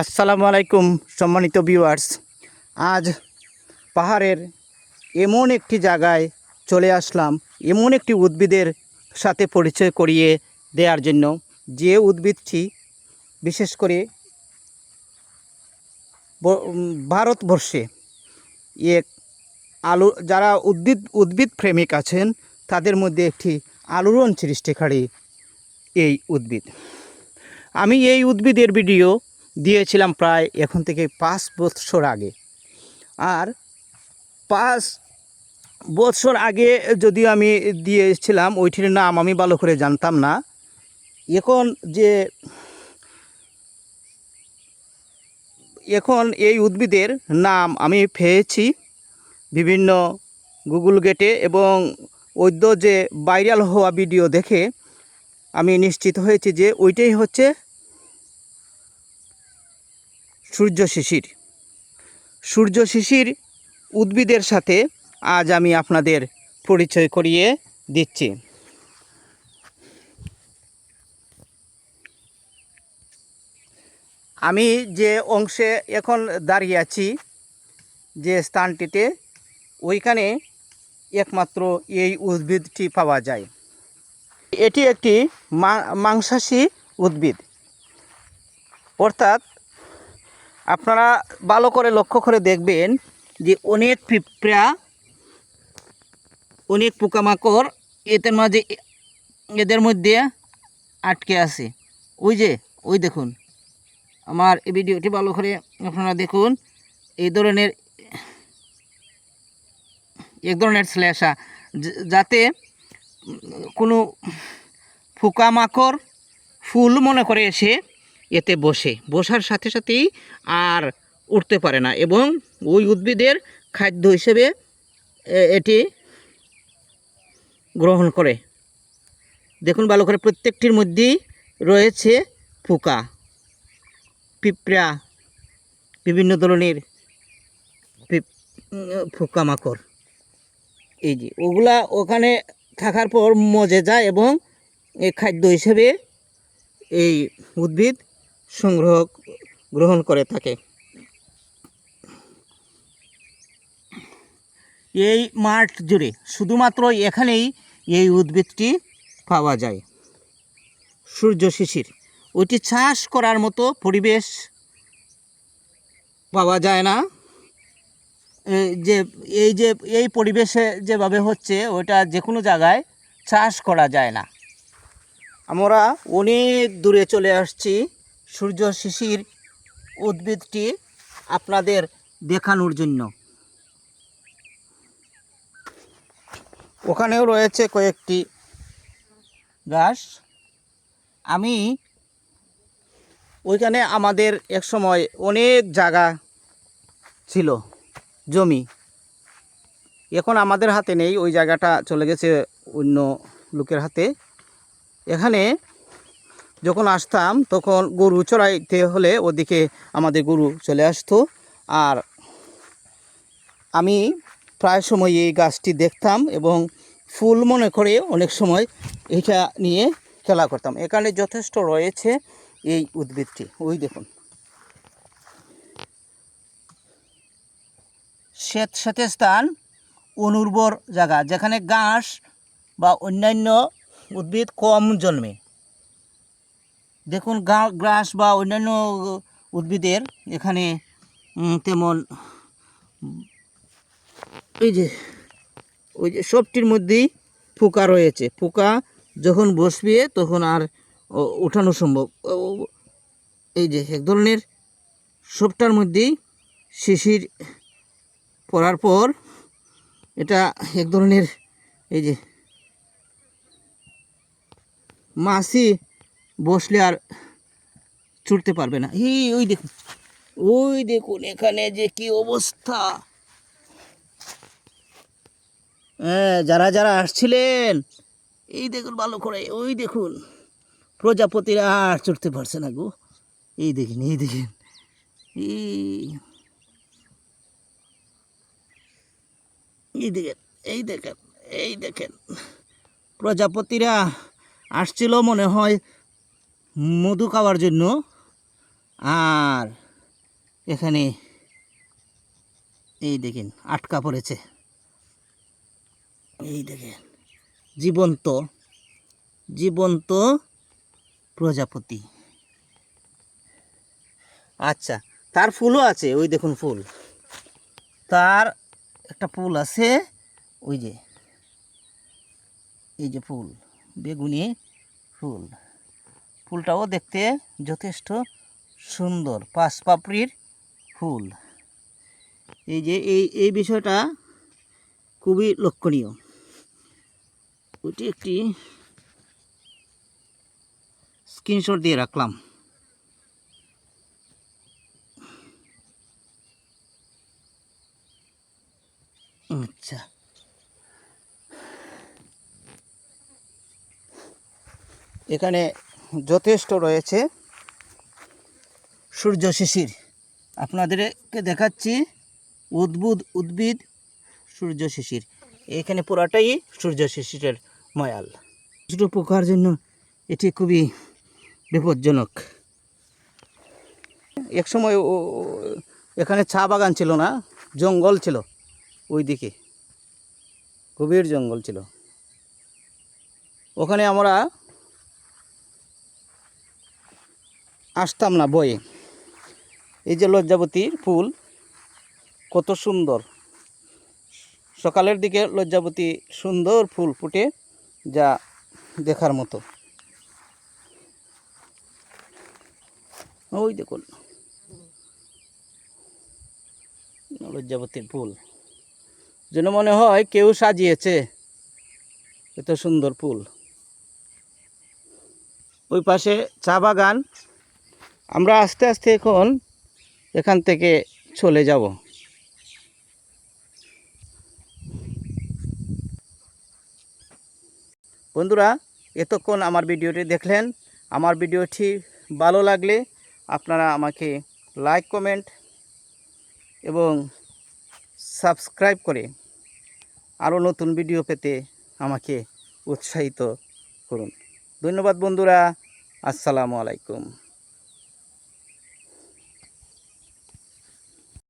আসসালামু আলাইকুম, সম্মানিত ভিউয়ার্স আজ পাহাড়ের এমন একটি জায়গায় চলে আসলাম, এমন একটি উদ্ভিদের সাথে পরিচয় করিয়ে দেওয়ার জন্য। যে উদ্ভিদটি বিশেষ করে ভারতবর্ষে এক আলু, যারা উদ্ভিদ উদ্ভিদ প্রেমিক আছেন, তাদের মধ্যে একটি আলোড়ন সৃষ্টিকারী এই উদ্ভিদ। আমি এই উদ্ভিদের ভিডিও দিয়েছিলাম প্রায় এখন থেকে পাঁচ বছর আগে। আর পাঁচ বছর আগে যদিও আমি দিয়েছিলাম, ওইটির নাম আমি ভালো করে জানতাম না। এখন যে, এখন এই উদ্ভিদের নাম আমি পেয়েছি বিভিন্ন গুগল গেটে এবং ওইদ্য যে ভাইরাল হওয়া ভিডিও দেখে আমি নিশ্চিত হয়েছি যে ওইটাই হচ্ছে সূর্য শিশির। সূর্য শিশির উদ্ভিদের সাথে আজ আমি আপনাদের পরিচয় করিয়ে দিচ্ছি। আমি যে অংশে এখন দাঁড়িয়ে আছি, যে স্থানটিতে, ওইখানে একমাত্র এই উদ্ভিদটি পাওয়া যায়। এটি একটি মাংসাশী উদ্ভিদ। অর্থাৎ আপনারা ভালো করে লক্ষ্য করে দেখবেন যে অনেক পিঁপড়া, অনেক পোকামাকড় এদের মাঝে এদের মধ্যে আটকে আছে। ওই যে, ওই দেখুন। আমার এই ভিডিওটি ভালো করে আপনারা দেখুন। এই ধরনের, এক ধরনের শ্লেষা যাতে কোনো পোকামাকড়, ফুল মনে করে এসে এতে বসে। বসার সাথে সাথেই আর উঠতে পারে না এবং ওই উদ্ভিদের খাদ্য হিসেবে এটি গ্রহণ করে। দেখুন ভালো করে, প্রত্যেকটির মধ্যেই রয়েছে পোকা, পিঁপড়া, বিভিন্ন ধরনের পিপ- মাকড় এই যে, ওগুলা ওখানে থাকার পর মজে যায় এবং এই খাদ্য হিসেবে এই উদ্ভিদ সংগ্রহ গ্রহণ করে থাকে। এই মাঠ জুড়ে শুধুমাত্র এখানেই এই উদ্ভিদটি পাওয়া যায়। সূর্য শিশির ওইটি চাষ করার মতো পরিবেশ পাওয়া যায় না। যে, এই যে, এই পরিবেশে যেভাবে হচ্ছে, ওটা যে কোনো জায়গায় চাষ করা যায় না। আমরা অনেক দূরে চলে আসছি। সূর্য শিশির উদ্ভিদটি আপনাদের দেখানোর জন্য। ওখানেও রয়েছে কয়েকটি গাছ। আমি ওইখানে আমাদের এক সময় অনেক জায়গা ছিল, জমি। এখন আমাদের হাতে নেই, ওই জায়গাটা চলে গেছে অন্য লোকের হাতে। এখানে যখন আসতাম, তখন গরু চড়াইতে হলে ওদিকে আমাদের গরু চলে আসতো। আর আমি প্রায় সময় এই গাছটি দেখতাম এবং ফুল মনে করে অনেক সময় এটা নিয়ে খেলা করতাম। এখানে যথেষ্ট রয়েছে এই উদ্ভিদটি। ওই দেখুন। শ্বেত শ্বেতের স্থান অনুর্বর জায়গা, যেখানে ঘাস বা অন্যান্য উদ্ভিদ কম জন্মে। দেখুন, গা- ঘাস বা অন্যান্য উদ্ভিদের এখানে তেমন, এই যে, ওই যে সবটির মধ্যেই পোকা রয়েছে। পোকা যখন বসবে তখন আর ওঠানো সম্ভব। এই যে এক ধরনের সবটার মধ্যেই শিশির পড়ার পর এটা এক ধরনের, এই যে মাছি বসলে আর ছুটতে পারবে না। এই, ওই দেখুন। ওই দেখুন এখানে যে কি অবস্থা। হ্যাঁ যারা যারা আসছিলেন, এই দেখুন ভালো করে, ওই দেখুন। প্রজাপতিরা আর চড়তে পারছে না গো। এই দেখেন এই দেখেন। এই দেখেন এই দেখেন এই দেখেন। প্রজাপতিরা আসছিল মনে হয় মধু খাওয়ার জন্য। আর এখানে এই দেখেন, আটকা পড়েছে। এই দেখেন, জীবন্ত জীবন্ত প্রজাপতি। আচ্ছা তার ফুলও আছে, ওই দেখুন ফুল। তার একটা ফুল আছে, ওই যে, এই যে ফুল, বেগুনি ফুল। ফুলটাও দেখতে যথেষ্ট সুন্দর, পাঁচ পাপড়ির ফুল। এই যে, এই এই বিষয়টা খুবই লক্ষণীয়। ওইটি একটি স্ক্রিনশট দিয়ে রাখলাম। আচ্ছা। এখানে যথেষ্ট রয়েছে। সূর্য শিশির। আপনাদেরকে দেখাচ্ছি। উদ্ভুত, উদ্ভিদ, সূর্য শিশির। এখানে পুরাটাই সূর্য শিশিরের ময়াল। ছোটো পোকার জন্য এটি খুবই বিপজ্জনক। এক সময় ও- এখানে চা বাগান ছিল না, জঙ্গল ছিল ওই দিকে গভীর জঙ্গল ছিল। ওখানে আমরা আসতাম না বয়ে। এই যে লজ্জাবতীর ফুল, কত সুন্দর। সকালের দিকে লজ্জাবতী সুন্দর ফুল ফুটে যা দেখার মতো। ওই দেখুন। লজ্জাবতীর ফুল। যেন মনে হয় কেউ সাজিয়েছে এত সুন্দর ফুল। ওই পাশে চা বাগান আমরা আস্তে আস্তে এখন এখান থেকে চলে যাব। বন্ধুরা, এতক্ষণ আমার ভিডিওটি দেখলেন। আমার ভিডিওটি ভালো লাগলে আপনারা আমাকে লাইক, কমেন্ট এবং সাবস্ক্রাইব করে আরও নতুন ভিডিও পেতে আমাকে উৎসাহিত করুন। ধন্যবাদ বন্ধুরা। আসসালামু আলাইকুম।